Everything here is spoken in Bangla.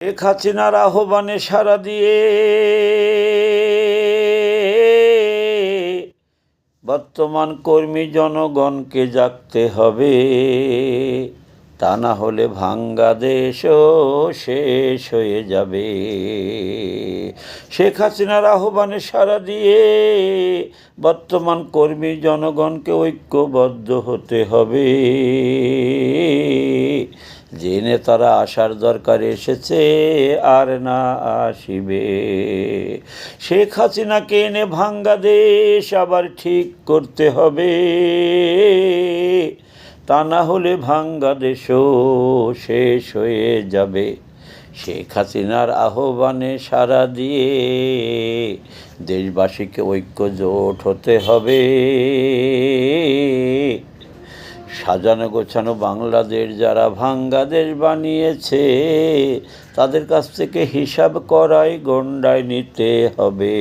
শেখ হাসিনার আহ্বানে সারা দিয়ে বর্তমান কর্মী জনগণকে জাগতে হবে। তা না হলে ভাঙ্গা দেশও শেষ হয়ে যাবে। শেখ হাসিনার আহ্বানে সাড়া দিয়ে বর্তমান কর্মী জনগণকে ঐক্যবদ্ধ হতে হবে। যে নেতারা আসার দরকার এসেছে, আর না আসিবে। শেখ হাসিনাকে এনে ভাঙ্গা দেশ আবার ঠিক করতে হবে। তা না হলে ভাঙ্গা দেশও শেষ হয়ে যাবে। শেখ হাসিনার আহ্বানে সাড়া দিয়ে দেশবাসীকে ঐক্য জোট হতে হবে। সাজানো গোছানো বাংলাদেশ যারা ভাঙ্গাদেশ বানিয়েছে তাদের কাছ থেকে হিসাব করাই গন্ডায় নিতে হবে।